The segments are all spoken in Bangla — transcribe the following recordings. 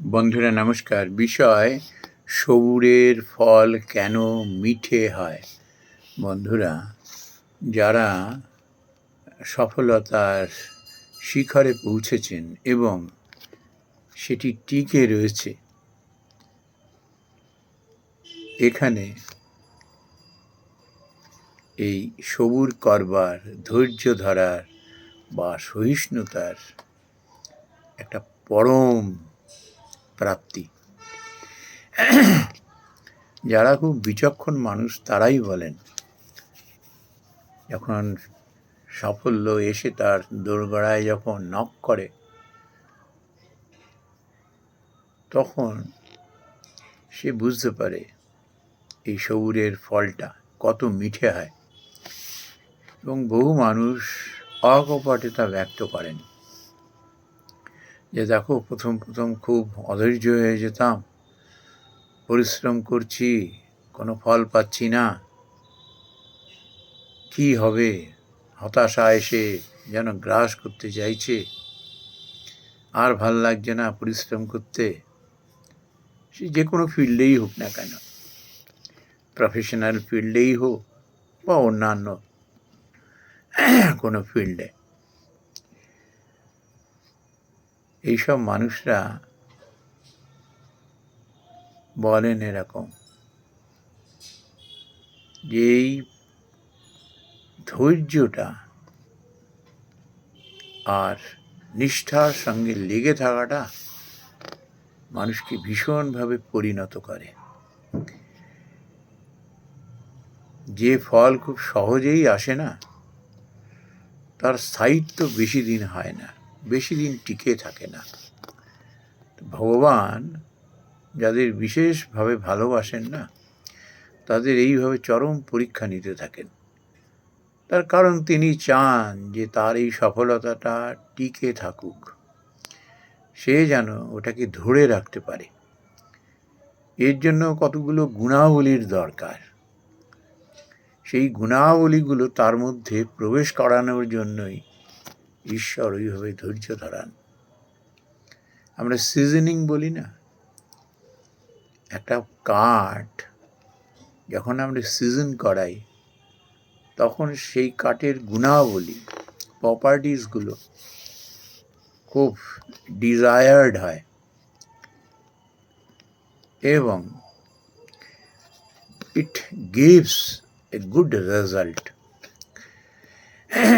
বন্ধুরা, নমস্কার। বিষয়, সবুরের ফল কেন মিঠে হয়? বন্ধুরা, যারা সফলতার শিখরে পৌঁছেছেন এবং সেটি টিকে রয়েছে, এখানে এই সবুর করবার ধৈর্য ধরার বা সহিষ্ণুতার একটা পরম প্রাপ্তি। যারা খুব বিচক্ষণ মানুষ, তারাই বলেন, যখন সাফল্য এসে তার দোরগড়ায় যখন নক করে, তখন সে বুঝতে পারে এই সবুরের ফলটা কত মিঠে হয় এবং বহু মানুষ অকপটে তা ব্যক্ত করেন। যে দেখো, প্রথম প্রথম খুব অধৈর্য হয়ে যেতাম। পরিশ্রম করছি, কোনো ফল পাচ্ছি না। কি হবে? হতাশা এসে যেন গ্রাস করতে চাইছে। আর ভালো লাগছে না পরিশ্রম করতে। সে যে কোনো ফিল্ডেই হোক না কেন। প্রফেশনাল ফিল্ডেই হোক বা অন্যান্য কোনো ফিল্ডে। এইসব মানুষরা বলেন এরকম যে এই ধৈর্যটা আর নিষ্ঠার সঙ্গে লেগে থাকাটা মানুষকে ভীষণভাবে পরিণত করে। যে ফল খুব সহজেই আসে না, তার স্থায়িত্ব বেশি দিন হয় না। বেশি দিন টিকে থাকে না। ভগবান যাদের বিশেষভাবে ভালোবাসেন না, তাদের এইভাবে চরম পরীক্ষা নিতে থাকেন। তার কারণ তিনি চান যে তার এই সফলতাটা টিকে থাকুক। সে যেন ওটাকে ধরে রাখতে পারে। এর জন্য কতগুলো গুণাবলীর দরকার। সেই গুণাবলীগুলো তার মধ্যে প্রবেশ করানোর জন্যই ঈশ্বর ওইভাবে ধৈর্য ধরান। আমরা সিজনিং বলি না। একটা কাঠ যখন আমরা সিজন করাই, তখন সেই কাঠের গুণাবলী প্রপার্টিসগুলো খুব ডিজায়ার্ড হয়। এবং it gives a good result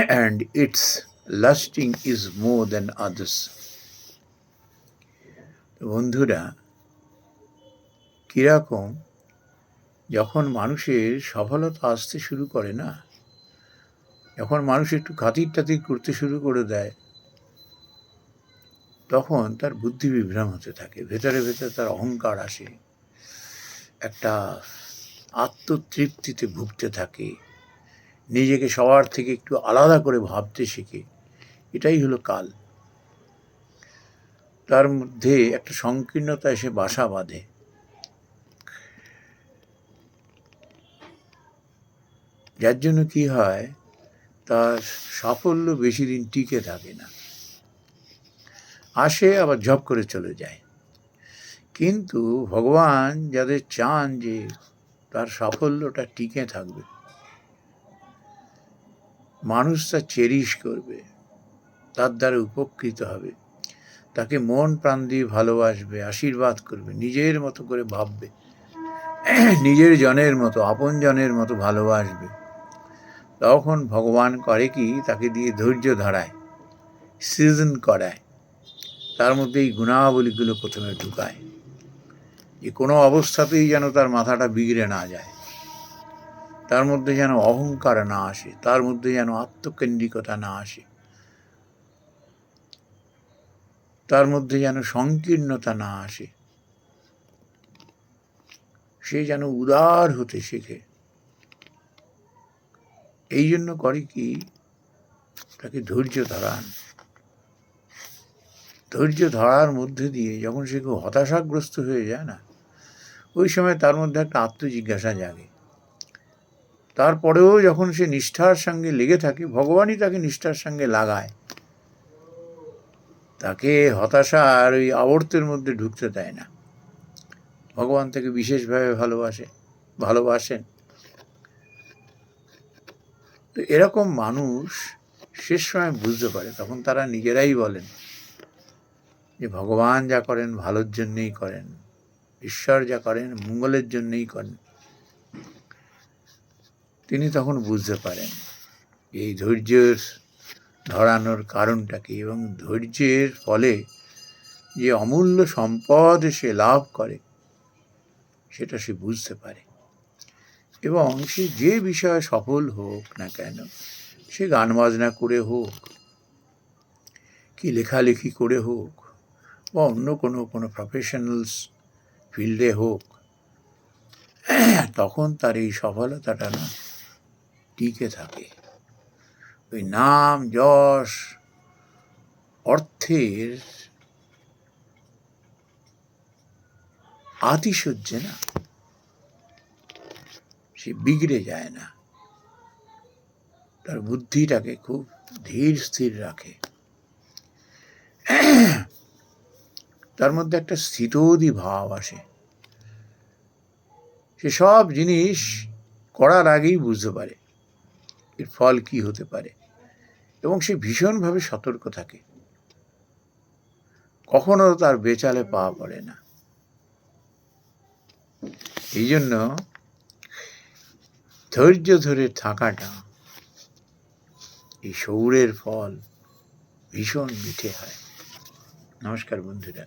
and it's lasting is more than others বন্ধুরা, কীরকম যখন মানুষের সফলতা আসতে শুরু করে না, যখন মানুষ একটু খাতির টাতির করতে শুরু করে দেয়, তখন তার বুদ্ধি বিভ্রাম হতে থাকে। ভেতরে ভেতরে তার অহংকার আসে। একটা আত্মতৃপ্তিতে ভুগতে থাকে। নিজেকে সবার থেকে একটু আলাদা করে ভাবতে শেখে। এটাই হলো কাল। তার মধ্যে একটা সংকীর্ণতা এসে বাসা বাঁধে। যার জন্য কি হয়, তার সাফল্য বেশি দিন টিকে থাকে না। আসে, আবার ঝপ করে চলে যায়। কিন্তু ভগবান যাদের চান যে তার সাফল্যটা টিকে থাকবে, মানুষ তা চেরিশ করবে। তার দ্বারা উপকৃত হবে। তাকে মন প্রাণ দিয়ে ভালোবাসবে, আশীর্বাদ করবে, নিজের মতো করে ভাববে, নিজের জনের মতো, আপন জনের মতো ভালোবাসবে। তখন ভগবান করে কি? তাকে দিয়ে ধৈর্য ধরায়, সিজন করায়, তার মধ্যে এই গুণাবলীগুলো প্রথমে ঢুকায়। যে কোনো অবস্থাতেই যেন তার মাথাটা বিগড়ে না যায়। তার মধ্যে যেন অহংকার না আসে, তার মধ্যে যেন আত্মকেন্দ্রিকতা না আসে। তার মধ্যে যেন সংকীর্ণতা না আসে। সে যেন উদার হতে শেখে। এই জন্য করে কি? তাকে ধৈর্য ধরান। ধৈর্য ধরার মধ্যে দিয়ে যখন সে খুব হতাশাগ্রস্ত হয়ে যায় না, ওই সময় তার মধ্যে একটা আত্মজিজ্ঞাসা জাগে। তারপরেও যখন সে নিষ্ঠার সঙ্গে লেগে থাকে, ভগবানই তাকে নিষ্ঠার সঙ্গে লাগায়। তাকে হতাশা আর ওই আবর্তের মধ্যে ঢুকতে দেয় না। ভগবান তাকে বিশেষভাবে ভালোবাসে, ভালোবাসেন। তো এরকম মানুষ শেষ সময় বুঝতে পারে, তখন তারা নিজেরাই বলেন যে, ভগবান যা করেন ভালোর জন্যেই করেন, ঈশ্বর যা করেন মঙ্গলের জন্যেই করেন। তিনি তখন বুঝতে পারেন, এই ধৈর্যের ধরানোর কারণটা কি এবং ধৈর্যের ফলে যে অমূল্য সম্পদ সে লাভ করে, সেটা সে বুঝতে পারে। এবং সে যে বিষয়ে সফল হোক না কেন, সে গান বাজনা করে হোক, কি লেখালেখি করে হোক, বা অন্য কোনো কোনো প্রফেশনালস ফিল্ডে হোক, তখন তার এই সফলতাটা না টিকে থাকে। ওই নাম যশ অর্থের আতিশয্যে না, সে বিগড়ে যায় না। তার বুদ্ধিটাকে খুব ধীর স্থির রাখে। তার মধ্যে একটা স্থিতোদি ভাব আসে। সে সব জিনিস করার আগেই বুঝতে পারে। এর ফল কি হতে পারে? এবং সে ভীষণভাবে সতর্ক থাকে। কখনো তার বেচালে পা পড়ে না। এই জন্য ধৈর্য ধরে থাকাটা এই সৌরের ফল ভীষণ মিঠে হয়। নমস্কার বন্ধুরা।